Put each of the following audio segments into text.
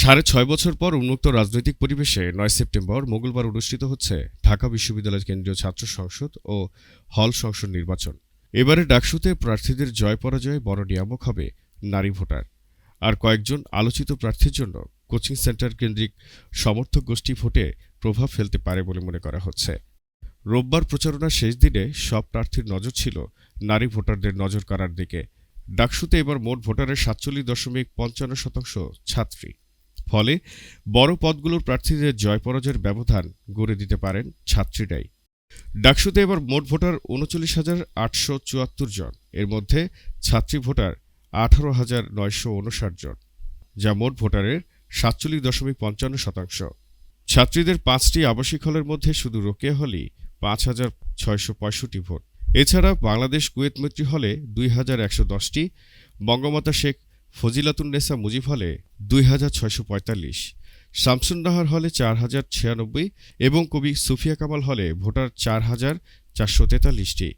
সাড়ে ছয় বছর পর উন্মুক্ত রাজনৈতিক পরিবেশে নয় সেপ্টেম্বর মঙ্গলবার অনুষ্ঠিত হচ্ছে ঢাকা বিশ্ববিদ্যালয়ের কেন্দ্রীয় ছাত্র সংসদ ও হল সংসদ নির্বাচন। এবারে ডাকসুতে প্রার্থীদের জয় পরাজয়ে বড় নিয়ামক হবে নারী ভোটার। আর কয়েকজন আলোচিত প্রার্থীর জন্য কোচিং সেন্টার কেন্দ্রিক সমর্থক গোষ্ঠী ভোটে প্রভাব ফেলতে পারে বলে মনে করা হচ্ছে। রোববার প্রচারণার শেষ দিনে সব প্রার্থীর নজর ছিল নারী ভোটারদের নজর কাড়ার দিকে। ডাকসুতে এবার মোট ভোটারের সাতচল্লিশ দশমিক পঞ্চান্ন শতাংশ ছাত্রী। ফলে বড় পদগুলোর প্রার্থীদের জয় পরাজয়ের ব্যবধান গড়ে দিতে পারেন ছাত্রীরাই। ডাকসুতে এবার মোট ভোটার উনচল্লিশ হাজার আটশো চুয়াত্তর জন। এর মধ্যে ছাত্রী ভোটার আঠারো হাজার নয়শো উনষাট জন, যা মোট ভোটারের সাতচল্লিশ দশমিক পঞ্চান্ন শতাংশ। ছাত্রীদের পাঁচটি আবাসিক হলের মধ্যে শুধু রোকেয়া হলই পাঁচ হাজার ছয়শো পঁয়ষট্টি ভোট। এছাড়া বাংলাদেশ কুয়েত মৈত্রী হলে দুই হাজার একশো দশটি, বঙ্গমাতা শেখ ফজিলাতুন্নেসা মুজিব হলে দুই হাজার ছয়শো পঁয়তাল্লিশ, শামসুন্নাহার হলে চার হাজার ছিয়ানব্বই এবং কবি সুফিয়া কামাল হলে ভোটার চার হাজার চারশো তেতাল্লিশটি।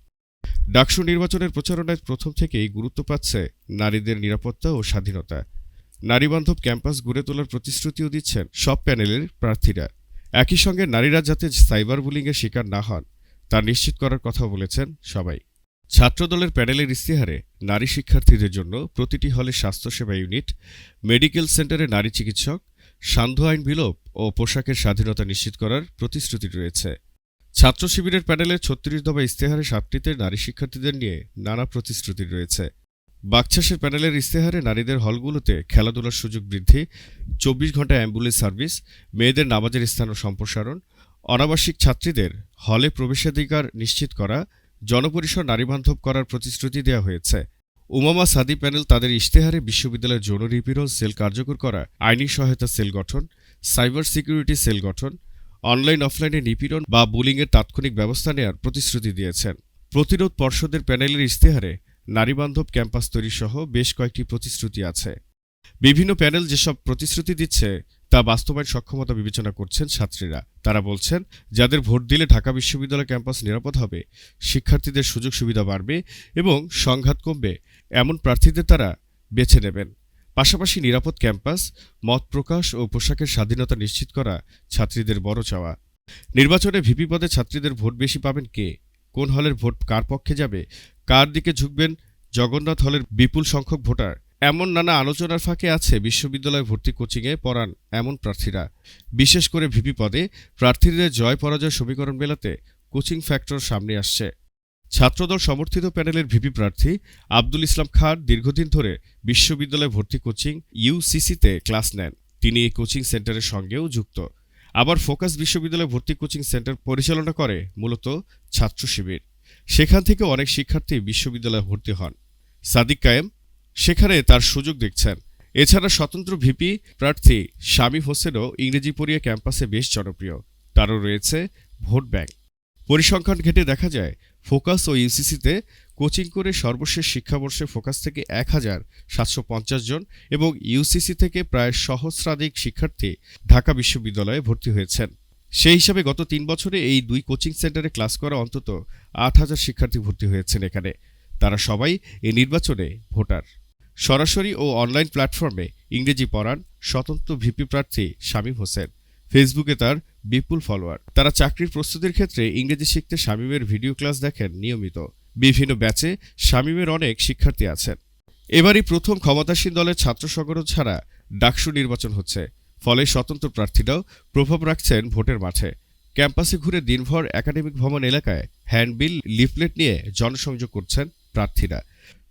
ডাকসু নির্বাচনের প্রচারণায় প্রথম থেকেই গুরুত্ব পাচ্ছে নারীদের নিরাপত্তা ও স্বাধীনতা। নারীবান্ধব ক্যাম্পাস গড়ে তোলার প্রতিশ্রুতিও দিচ্ছেন সব প্যানেলের প্রার্থীরা। একই সঙ্গে নারীরা যাতে সাইবার বুলিংয়ের শিকার না হন, তা নিশ্চিত করার কথা বলেছেন সবাই। ছাত্রদলের প্যানেলের ইস্তেহারে নারী শিক্ষার্থীদের জন্য প্রতিটি হলে স্বাস্থ্যসেবা ইউনিট, মেডিকেল সেন্টারে নারী চিকিৎসক, সান্ধ্য আইন বিলোপ ও পোশাকের স্বাধীনতা নিশ্চিত করার প্রতিশ্রুতি রয়েছে। ছাত্র শিবিরের প্যানেলের ছত্রিশ দফা ইস্তেহারে সাতটিতে নারী শিক্ষার্থীদের নিয়ে নানা প্রতিশ্রুতি রয়েছে। বাকছাসের প্যানেলের ইস্তেহারে নারীদের হলগুলোতে খেলাধুলার সুযোগ বৃদ্ধি, চব্বিশ ঘণ্টা অ্যাম্বুলেন্স সার্ভিস, মেয়েদের নামাজের স্থান ও সম্প্রসারণ, অনাবাসিক ছাত্রীদের হলে প্রবেশাধিকার নিশ্চিত করা জনপরিসর নারীবান্ধব করার প্রতিশ্রুতি দেওয়া হয়েছে। উমামা সাদি প্যানেল তাদের ইশতেহারে বিশ্ববিদ্যালয়ের যৌন নিপীড়ন, সেল কার্যকর করা, আইনি সহায়তা সেল গঠন, সাইবার সিকিউরিটি সেল গঠন, অনলাইন, অফলাইনে নিপীড়ন বা বুলিংয়ের তাৎক্ষণিক ব্যবস্থা নেওয়ার প্রতিশ্রুতি দিয়েছেন। প্রতিরোধ পর্ষদের প্যানেলের ইশতেহারে নারীবান্ধব ক্যাম্পাস তৈরি সহ বেশ কয়েকটি প্রতিশ্রুতি আছে। বিভিন্ন প্যানেল যেসব প্রতিশ্রুতি দিচ্ছে তা বাস্তবায়ন সক্ষমতা বিবেচনা করছেন ছাত্রীরা। তারা বলছেন, যাদের ভোট দিলে ঢাকা বিশ্ববিদ্যালয় ক্যাম্পাস নিরাপদ হবে, শিক্ষার্থীদের সুযোগ সুবিধা বাড়বে এবং সংঘাত কমবে, এমন প্রার্থীদের তারা বেছে নেবেন। পাশাপাশি নিরাপদ ক্যাম্পাস, মত প্রকাশ ও পোশাকের স্বাধীনতা নিশ্চিত করা ছাত্রীদের বড় চাওয়া। নির্বাচনে ভিপি পদে ছাত্রীদের ভোট বেশি পাবেন কে? কোন হলের ভোট কার পক্ষে যাবে? কার দিকে ঝুঁকবেন? জগন্নাথ হলের বিপুল সংখ্যক ভোটার এমন নানা আলোচনার ফাঁকে আছে বিশ্ববিদ্যালয় ভর্তি কোচিংয়ে পড়ান এমন প্রার্থীরা। বিশেষ করে ভিপি পদে প্রার্থীদের জয় পরাজয় সমীকরণ মেলাতে কোচিং ফ্যাক্টর সামনে আসছে। ছাত্রদল সমর্থিত প্যানেলের ভিপি প্রার্থী আব্দুল ইসলাম খান দীর্ঘদিন ধরে বিশ্ববিদ্যালয় ভর্তি কোচিং ইউসিসিতে ক্লাস নেন। তিনি এই কোচিং সেন্টারের সঙ্গেও যুক্ত। আবার ফোকাস বিশ্ববিদ্যালয় ভর্তি কোচিং সেন্টার পরিচালনা করে মূলত ছাত্র শিবির। সেখান থেকে অনেক শিক্ষার্থী বিশ্ববিদ্যালয়ে ভর্তি হন। সাদিক কায়েম সেখানে তার সুযোগ দেখছেন। এছাড়া স্বতন্ত্র ভিপি প্রার্থী শামীম হোসেনও ইংরেজি পড়িয়ে ক্যাম্পাসে বেশ জনপ্রিয়। তারও রয়েছে ভোট ব্যাংক। পরিসংখ্যান ঘেটে দেখা যায়, ফোকাস ও ইউসিসিতে কোচিং করে সর্বশেষ শিক্ষাবর্ষে ফোকাস থেকে এক হাজার সাতশো পঞ্চাশ জন এবং ইউসিসি থেকে প্রায় সহস্রাধিক শিক্ষার্থী ঢাকা বিশ্ববিদ্যালয়ে ভর্তি হয়েছেন। সেই হিসাবে গত তিন বছরে এই দুই কোচিং সেন্টারে ক্লাস করা অন্তত আট হাজার শিক্ষার্থী ভর্তি হয়েছেন এখানে। তারা সবাই এই নির্বাচনে ভোটার। সরাসরি ও অনলাইন প্ল্যাটফর্মে ইংরেজি পড়ান স্বতন্ত্র ভিপি প্রার্থী শামীম হোসেন। ফেসবুকে তার বিপুল ফলোয়ার। তারা চাকরির প্রস্তুতির ক্ষেত্রে ইংরেজি শিখতে শামীমের ভিডিও ক্লাস দেখেন নিয়মিত। বিভিন্ন ব্যাচে শামীমের অনেক শিক্ষার্থী আছেন। এবারই প্রথম ক্ষমতাসীন দলের ছাত্র সংগঠন ছাড়া ডাকসু নির্বাচন হচ্ছে। ফলে স্বতন্ত্র প্রার্থীরাও প্রভাব রাখছেন ভোটের মাঠে। ক্যাম্পাসে ঘুরে দিনভর একাডেমিক ভবন এলাকায় হ্যান্ডবিল লিফলেট নিয়ে জনসংযোগ করছেন প্রার্থীরা।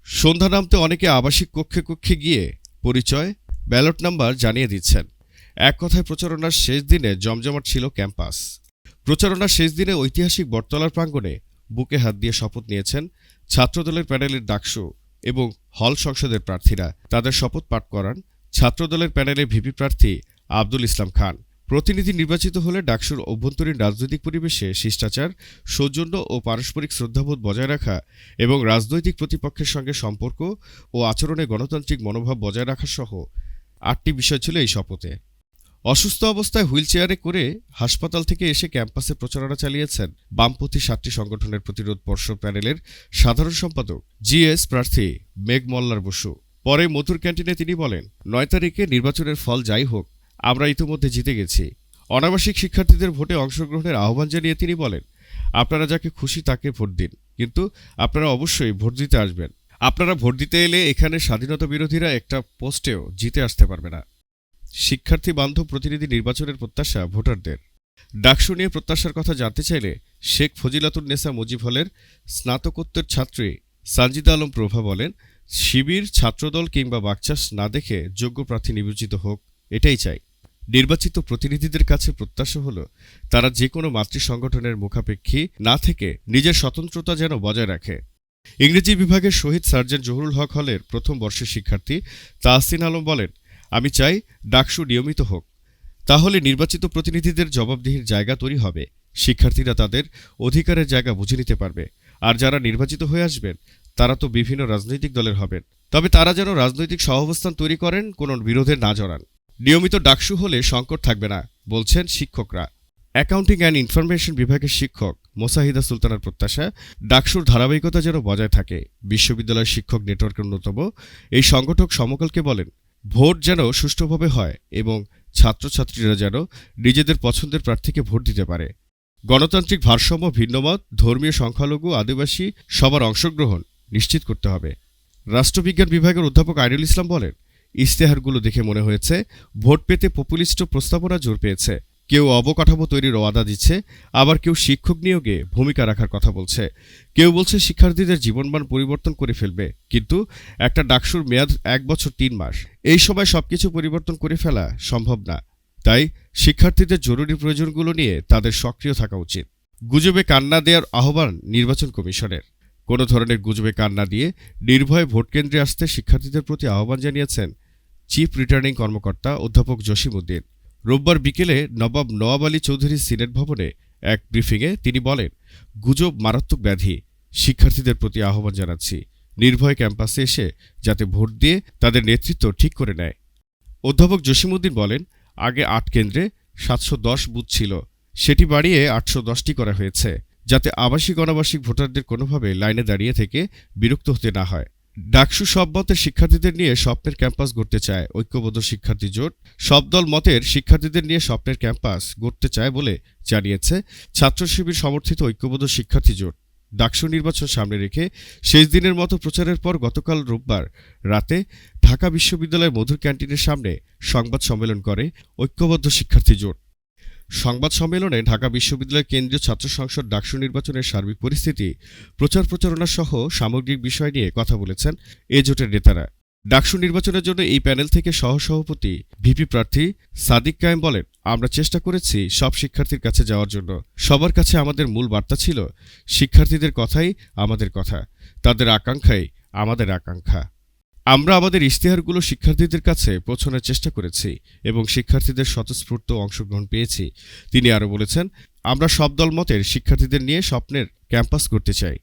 সন্ধ্যা নামতে অনেকে আবাসিক কক্ষে কক্ষে গিয়ে পরিচয় ব্যালট নাম্বার জানিয়ে দিচ্ছেন। এক কথায় প্রচারণার শেষ দিনে জমজমাট ছিল ক্যাম্পাস। প্রচারণার শেষ দিনে ঐতিহাসিক বটতলার প্রাঙ্গণে বুকে হাত দিয়ে শপথ নিয়েছেন ছাত্রদলের প্যানেলের ডাকসু এবং হল সংসদের প্রার্থীরা। তাদের শপথ পাঠ করান ছাত্রদলের প্যানেলে ভিপি প্রার্থী আব্দুল ইসলাম খান। প্রতিনিধি নির্বাচিত হলে ডাকসুর অভ্যন্তরীণ রাজনৈতিক পরিবেশে শিষ্টাচার, সৌজন্য ও পারস্পরিক শ্রদ্ধাবোধ বজায় রাখা এবং রাজনৈতিক প্রতিপক্ষের সঙ্গে সম্পর্ক ও আচরণে গণতান্ত্রিক মনোভাব বজায় রাখা সহ আটটি বিষয় ছিল এই শপথে। অসুস্থ অবস্থায় হুইলচেয়ারে করে হাসপাতাল থেকে এসে ক্যাম্পাসে প্রচারণা চালিয়েছেন বামপন্থী সাতটি সংগঠনের প্রতিরোধ পর্ষদ প্যানেলের সাধারণ সম্পাদক জিএস প্রার্থী মেঘ মল্লার বসু। পরে মথুর ক্যান্টিনে তিনি বলেন, নয় তারিখে নির্বাচনের ফল যাই হোক আমরা ইতিমধ্যে জিতে গেছি। অনাবাসিক শিক্ষার্থীদের ভোটে অংশগ্রহণের আহ্বান জানিয়ে তিনি বলেন, আপনারা যাকে খুশি তাকে ভোট দিন, কিন্তু আপনারা অবশ্যই ভোট দিতে আসবেন। আপনারা ভোট দিতে এলে এখানে স্বাধীনতা বিরোধীরা একটা পোস্টেও জিতে আসতে পারবে না। শিক্ষার্থী, বান্ধব, প্রতিনিধি নির্বাচনের প্রত্যাশা ভোটারদের। ডাকসু নিয়ে প্রত্যাশার কথা জানতে চাইলে শেখ ফজিলাতুন নেসা মুজিব হলের স্নাতকোত্তর ছাত্রী সানজিদা আলম প্রভা বলেন, শিবির, ছাত্রদল কিংবা বাকচাস না দেখে যোগ্য প্রার্থী নির্বাচিত হোক, এটাই চাই। নির্বাচিত প্রতিনিধিদের কাছে প্রত্যাশা হলো, তারা যে কোনো মাতৃ সংগঠনের মুখাপেক্ষী না থেকে নিজের স্বতন্ত্রতা যেন বজায় রাখে। ইংরেজি বিভাগের শহীদ সার্জেন্ট জহুরুল হক হলের প্রথম বর্ষের শিক্ষার্থী তাহসিন আলম বলেন, আমি চাই ডাকসু নিয়মিত হোক। তাহলে নির্বাচিত প্রতিনিধিদের জবাবদিহির জায়গা তৈরি হবে। শিক্ষার্থীরা তাদের অধিকারের জায়গা বুঝে নিতে পারবে। আর যারা নির্বাচিত হয়ে আসবেন, তারা তো বিভিন্ন রাজনৈতিক দলের হবেন। তবে তারা যেন রাজনৈতিক সহাবস্থান তৈরি করেন, কোনো বিরোধে না জড়ান। নিয়মিত ডাকসু হলে সংকট থাকবে না, বলছেন শিক্ষকরা। অ্যাকাউন্টিং অ্যান্ড ইনফরমেশন বিভাগের শিক্ষক মোসাহিদা সুলতানার প্রত্যাশা, ডাকসুর ধারাবাহিকতা যেন বজায় থাকে। বিশ্ববিদ্যালয় শিক্ষক নেটওয়ার্কের অন্যতম। এই সংগঠক সমকালকে বলেন, ভোট যেন সুষ্ঠুভাবে হয় এবং ছাত্রছাত্রীরা যেন নিজেদের পছন্দের প্রার্থীকে ভোট দিতে পারে। গণতান্ত্রিক ভারসাম্য, ভিন্নমত, ধর্মীয় সংখ্যালঘু, আদিবাসী সবার অংশগ্রহণ নিশ্চিত করতে হবে। রাষ্ট্রবিজ্ঞান বিভাগের অধ্যাপক আইনুল ইসলাম বলেন ইশতেহারগুলো দেখে মনে হয়েছে, ভোট পেতে পপুলিস্ট প্রস্তাবনা জোর পেয়েছে। কেউ অবকাঠামো তৈরির ওয়াদা দিচ্ছে, আবার কেউ শিক্ষক নিয়োগে ভূমিকা রাখার কথা বলছে। কেউ বলছে শিক্ষার্থীদের জীবনমান পরিবর্তন করে ফেলবে, কিন্তু একটা ডাকসুর মেয়াদ এক বছর তিন মাস। এই সময় সবকিছু পরিবর্তন করে ফেলা সম্ভব না। তাই শিক্ষার্থীদের জরুরি প্রয়োজনগুলো নিয়ে তাদের সক্রিয় থাকা উচিত। গুজবে কান্না দেওয়ার আহ্বান নির্বাচন কমিশনের। কোনো ধরনের গুজবে কান্না দিয়ে নির্ভয়ে ভোট কেন্দ্রে আসতে শিক্ষার্থীদের প্রতি আহ্বান জানিয়েছেন চিফ রিটার্নিং কর্মকর্তা অধ্যাপক জসিম উদ্দিন রোববার বিকেলে নবাব নওয়াব আলী চৌধুরী সিনেট ভবনে এক ব্রিফিংয়ে তিনি বলেন, গুজব মারাত্মক ব্যাধি। শিক্ষার্থীদের প্রতি আহ্বান জানাচ্ছি। নির্ভয় ক্যাম্পাসে এসে যাতে ভোট দিয়ে তাদের নেতৃত্ব ঠিক করে নেয়। অধ্যাপক জসিমউদ্দিন বলেন, আগে আট কেন্দ্রে সাতশো দশ বুথ ছিল। সেটি বাড়িয়ে আটশো দশটি করা হয়েছে, যাতে আবাসিক অনাবাসিক ভোটারদের কোনোভাবে লাইনে দাঁড়িয়ে থেকে বিরক্ত হতে না হয়। ডাকসু সব মতের শিক্ষার্থীদের নিয়ে স্বপ্নের ক্যাম্পাস গড়তে চায় ঐক্যবদ্ধ শিক্ষার্থী জোট। সব দল মতের শিক্ষার্থীদের নিয়ে স্বপ্নের ক্যাম্পাস গড়তে চায় বলে জানিয়েছে ছাত্র শিবির সমর্থিত ঐক্যবদ্ধ শিক্ষার্থী জোট। ডাকসু নির্বাচন সামনে রেখে শেষ দিনের মতো প্রচারের পর গতকাল রোববার রাতে ঢাকা বিশ্ববিদ্যালয়ের মধুর ক্যান্টিনের সামনে সংবাদ সম্মেলন করে ঐক্যবদ্ধ শিক্ষার্থী জোট। সংবাদ সম্মেলনে ঢাকা বিশ্ববিদ্যালয় কেন্দ্রীয় ছাত্র সংসদ ডাকসু নির্বাচনের সার্বিক পরিস্থিতি, প্রচার প্রচারণা সহ সামগ্রিক বিষয় নিয়ে কথা বলেছেন এ জোটের নেতারা। ডাকসু নির্বাচনের জন্য এই প্যানেল থেকে সহসভাপতি, ভিপি প্রার্থী সাদিক কায়েম বলেন, আমরা চেষ্টা করেছি সব শিক্ষার্থীর কাছে যাওয়ার জন্য। সবার কাছে আমাদের মূল বার্তা ছিল, শিক্ষার্থীদের কথাই আমাদের কথা। তাদের আকাঙ্ক্ষাই আমাদের আকাঙ্ক্ষা। আমরা আমাদের ইশতেহারগুলো শিক্ষার্থীদের কাছে পৌঁছানোর চেষ্টা করেছি এবং শিক্ষার্থীদের স্বতঃস্ফূর্ত অংশগ্রহণ পেয়েছি। তিনি আরও বলেছেন, আমরা সব দল মতের শিক্ষার্থীদের নিয়ে স্বপ্নের ক্যাম্পাস করতে চাই।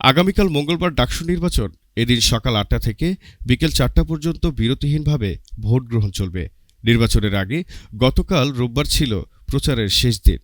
আগামীকাল মঙ্গলবার ডাকসু নির্বাচন। এদিন সকাল আটটা থেকে বিকেল চারটা পর্যন্ত বিরতিহীনভাবে ভোট গ্রহণ চলবে। নির্বাচনের আগে গতকাল রোববার ছিল প্রচারের শেষ দিন।